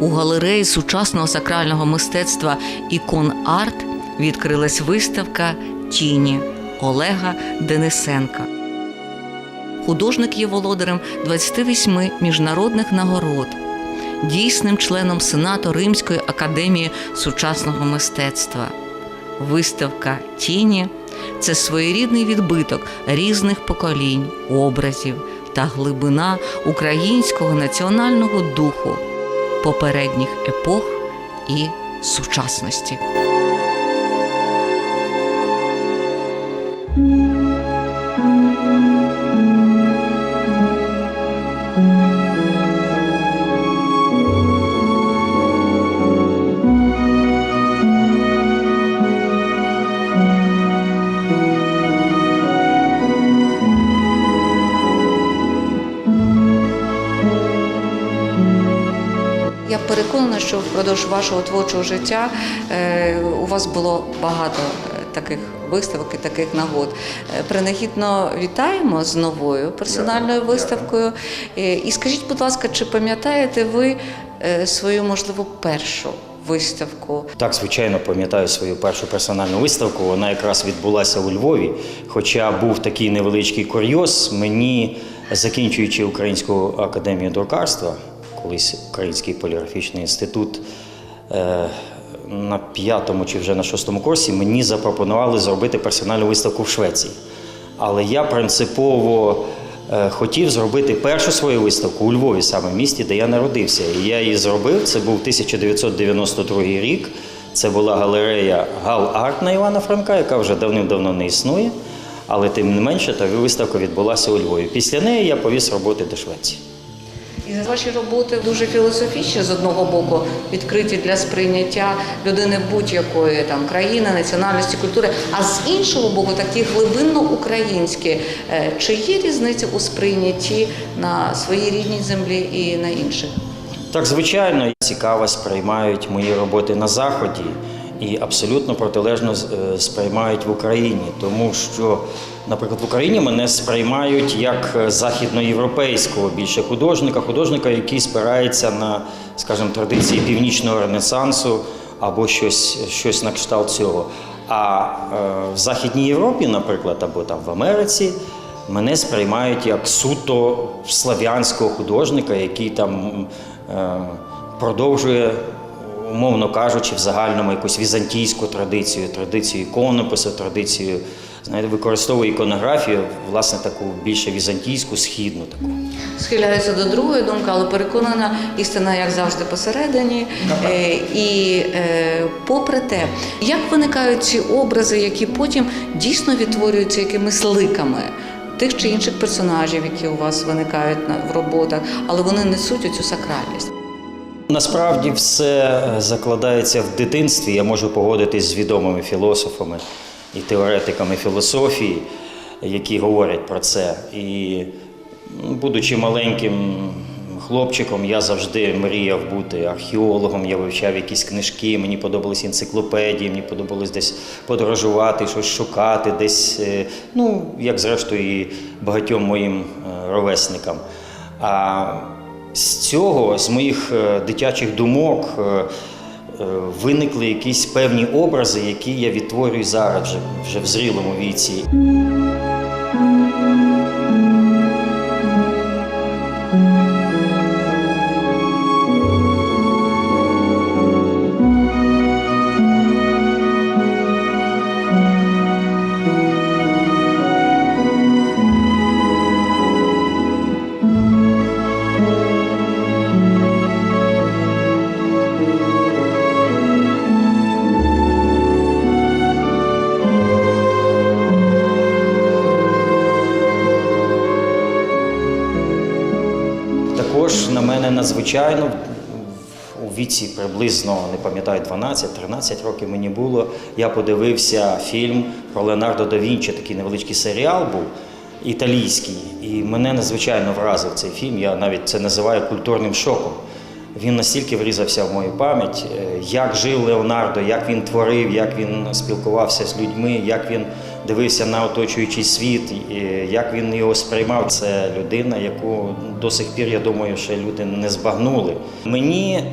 У галереї сучасного сакрального мистецтва ікон арт відкрилась виставка Тіні Олега Денисенка. Художник є володарем 28 міжнародних нагород, дійсним членом Сенату Римської академії сучасного мистецтва. Виставка Тіні це своєрідний відбиток різних поколінь, образів та глибина українського національного духу попередніх епох і сучасності. Я переконана, що впродовж вашого творчого життя е, у вас було багато е, таких виставок і таких нагод. Е, Принагідно вітаємо з новою персональною виставкою. І скажіть, будь ласка, чи пам'ятаєте ви свою, можливо, першу виставку? Так, звичайно, пам'ятаю свою першу персональну виставку. Вона якраз відбулася у Львові. Хоча був такий невеличкий курйоз, мені, закінчуючи Українську академію друкарства, колись Український поліграфічний інститут, е, на п'ятому чи вже на шостому курсі мені запропонували зробити персональну виставку в Швеції. Але я принципово е, хотів зробити першу свою виставку у Львові, саме в місті, де я народився. І я її зробив. Це був 1992 рік. Це була галерея Гал Арт на Івана Франка, яка вже давним-давно не існує. Але тим не менше, та виставка відбулася у Львові. Після неї я повіз роботи до Швеції. І ваші роботи дуже філософічні з одного боку, відкриті для сприйняття людини будь-якої там країни, національності, культури, а з іншого боку, такі глибинно українські. Е, Чи є різниця у сприйнятті на своїй рідній землі і на інших? Так, звичайно, цікаво сприймають мої роботи на Заході і абсолютно протилежно е, сприймають в Україні, тому що, наприклад, в Україні мене сприймають як е, західноєвропейського більше художника, художника, який спирається на, скажімо, традиції північного ренесансу або щось, щось на кшталт цього. А е, в Західній Європі, наприклад, або там в Америці. Мене сприймають як суто слав'янського художника, який там продовжує, умовно кажучи, в загальному якусь візантійську традицію, традицію іконопису, традицію, знаєте, використовує іконографію, власне, таку більше візантійську, східну таку. Схиляюся до другої думки, але переконана, істина, як завжди, посередині. Е, І е, попри те, як виникають ці образи, які потім дійсно відтворюються якимись ликами тих чи інших персонажів, які у вас виникають в роботах, але вони несуть оцю сакральність. Насправді все е, закладається в дитинстві. Я можу погодитись з відомими філософами і теоретиками філософії, які говорять про це. І ну, будучи маленьким хлопчиком, я завжди мріяв бути археологом. Я вивчав якісь книжки, мені подобались енциклопедії, мені подобалось десь подорожувати, щось шукати, десь, е, ну, як зрештою і багатьом моїм е, ровесникам. А з цього, з моїх е, дитячих думок, е, е, виникли якісь певні образи, які я відтворюю зараз, вже, вже в зрілому віці. На мене надзвичайно у віці приблизно, не пам'ятаю, 12-13 років мені було. Я подивився фільм про Леонардо да Вінчі, такий невеличкий серіал був італійський. І мене надзвичайно вразив цей фільм. Я навіть це називаю культурним шоком. Він настільки врізався в мою пам'ять, е, як жив Леонардо, як він творив, як він спілкувався з людьми, як він дивився на оточуючий світ, як він його сприймав. Це людина, яку до сих пір, я думаю, ще люди не збагнули. Мені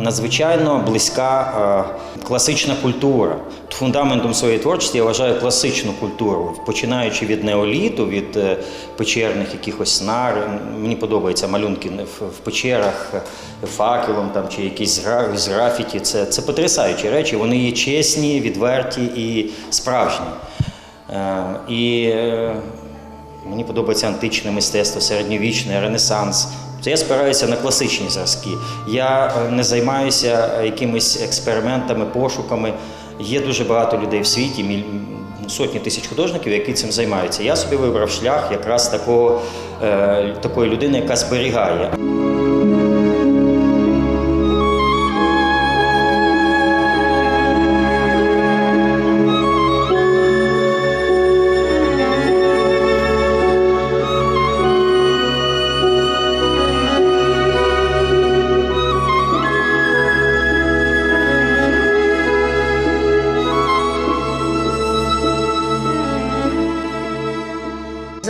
надзвичайно близька е, класична культура. Фундаментом своєї творчості я вважаю класичну культуру, починаючи від неоліту, від е, печерних якихось нар. Мені подобаються малюнки в, печерах е, факелом там, чи якісь з графіті. Це, це потрясаючі речі. Вони є чесні, відверті і справжні. Е, І е, мені подобається античне мистецтво, середньовічне, ренесанс. Це я спираюся на класичні зразки. Я е, не займаюся якимись експериментами, пошуками. Є дуже багато людей в світі, сотні тисяч художників, які цим займаються. Я собі вибрав шлях якраз такого, е, такої людини, яка зберігає.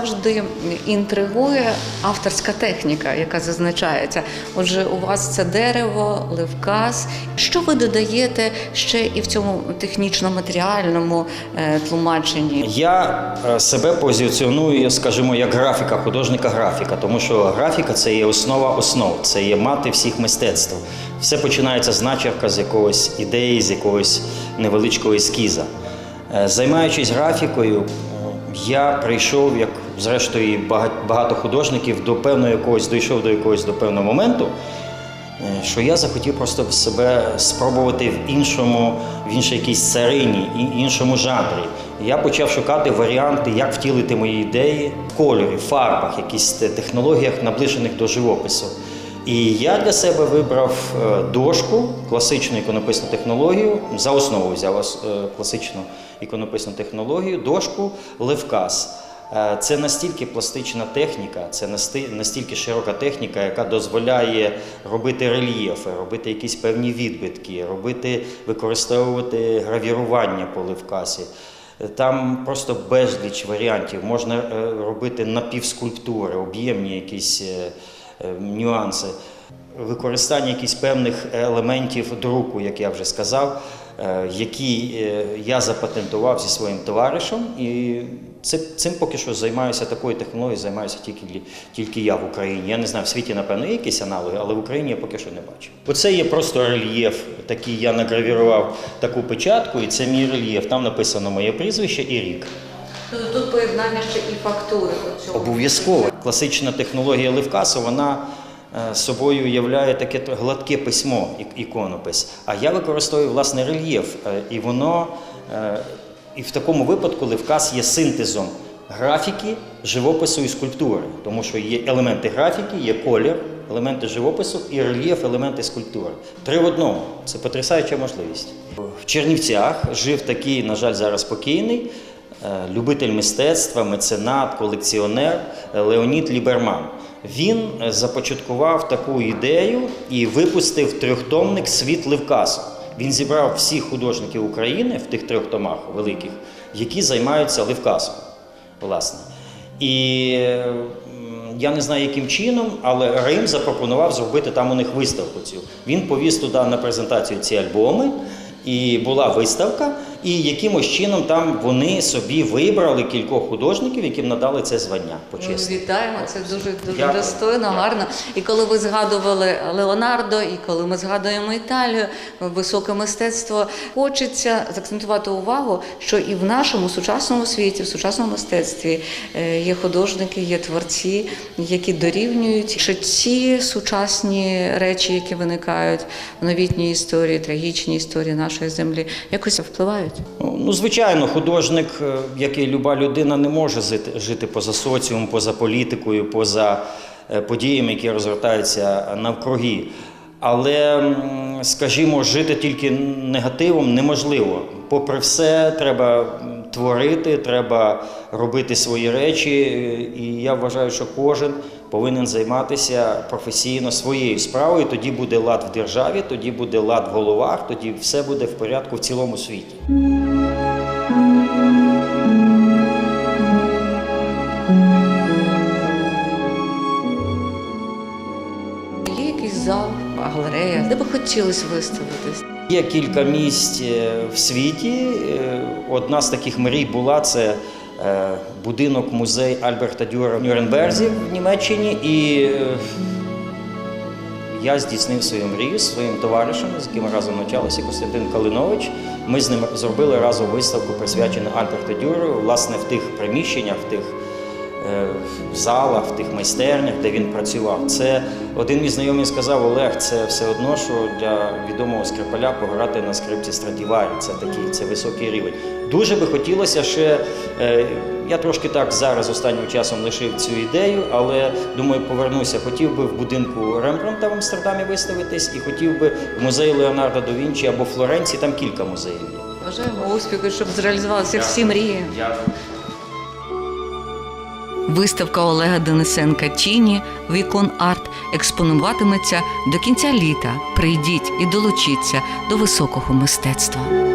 Завжди інтригує авторська техніка, яка зазначається. Отже, у вас це дерево, левказ. Що ви додаєте ще і в цьому технічно-матеріальному е, тлумаченні? Я е, себе позиціоную, скажімо, як графіка, художника-графіка, тому що графіка це є основа основ, це є мати всіх мистецтв. Все починається з начерка, з якогось ідеї, з якогось невеличкого ескіза. Е, Займаючись графікою, я прийшов, як зрештою багато художників, до певного якогось дійшов до якогось до певного моменту, Е, що я захотів просто себе спробувати в іншому, в іншій якійсь царині, і- іншому жанрі. Я почав шукати варіанти, як втілити мої ідеї в кольорі, фарбах, якісь технологіях, наближених до живопису. І я для себе вибрав е, дошку, класичну іконописну технологію, за основу взяв е, класичну іконописну технологію, дошку Левказ. Е, Це настільки пластична техніка, це настільки широка техніка, яка дозволяє робити рельєфи, робити якісь певні відбитки, робити, використовувати гравірування по левкасі. Е, Там просто безліч варіантів. Можна е, робити напівскульптури, об'ємні якісь нюанси. Використання якихось певних елементів друку, як я вже сказав, е, які е, я запатентував зі своїм товаришем, і цим поки що займаюся такою технологією, займаюся тільки, тільки я в Україні. Я не знаю, в світі, напевно, є якісь аналоги, але в Україні я поки що не бачу. Оце є просто рельєф. Такий я награвірував таку печатку, і це мій рельєф. Там написано моє прізвище і рік. Тобто Тут поєднання ще і фактури. Обов'язково. Класична технологія Левкасу, вона собою являє таке гладке письмо, іконопис. А я використовую власне рельєф, е, і воно е, і в такому випадку Левкас є синтезом графіки, живопису і скульптури, тому що є елементи графіки, є колір, елементи живопису і рельєф, елементи скульптури. Три в одному. Це потрясаюча можливість. В Чернівцях жив такий, на жаль, зараз покійний. Е, любитель мистецтва, меценат, колекціонер е, Леонід Ліберман. Він е, започаткував таку ідею і випустив трьохтомник Світ Левкасу. Він зібрав всіх художників України в тих трьох томах великих, які займаються Левкасом. Власне. І я не знаю, яким чином, але Рим запропонував зробити там у них виставку цю. Він повіз туди на презентацію ці альбоми, і була виставка, і якимось чином там вони собі вибрали кількох художників, яким надали це звання почесне. вітаємо, це дуже дуже Дякую. достойно, Дякую. гарно. І коли ви згадували Леонардо, і коли ми згадуємо Італію, високе мистецтво, хочеться закцентувати увагу, що і в нашому сучасному світі, в сучасному мистецтві е, є художники, є творці, які дорівнюють що ці сучасні речі, які виникають в новітній історії, трагічній історії нашої землі, якось впливають. Ну, звичайно, художник, е, як і люба людина, не може жити, жити поза соціумом, поза політикою, поза е, подіями, які розгортаються навкруги. Але, скажімо, жити тільки негативом неможливо. Попри все, треба творити, треба робити свої речі. е, І я вважаю, що кожен повинен займатися професійно своєю справою. Тоді буде лад в державі, тоді буде лад в головах, тоді все буде в порядку в цілому світі. Є якийсь зал, галерея, де би хотілося виставитися. Є кілька місць е, в світі. Е, одна з таких мрій була це будинок музей Альберта Дюра в Нюрнберзі в Німеччині. І е, я здійснив свою мрію зі своїм товаришем, з яким разом навчалися, Костянтин Калинович. Ми з ним зробили разом виставку, присвячену Альберту Дюру, власне, в тих приміщеннях, в тих е, залах, в тих майстернях, де він працював. Це один мій знайомий сказав, Олег, це все одно, що для відомого скрипаля пограти на скрипці Страдіварі. Це такий, це високий рівень. Дуже би хотілося ще. е, Я трошки так зараз останнім часом лишив цю ідею, але думаю, повернуся. Хотів би в будинку Рембрандта в Амстердамі виставитись, і хотів би в музеї Леонардо да Вінчі або Флоренції, там кілька музеїв є. Бажаємо успіху, щоб зреалізувалися всі мрії. Дякую. Виставка Олега Денисенка Тіні Вікон Арт експонуватиметься до кінця літа. Прийдіть і долучіться до високого мистецтва.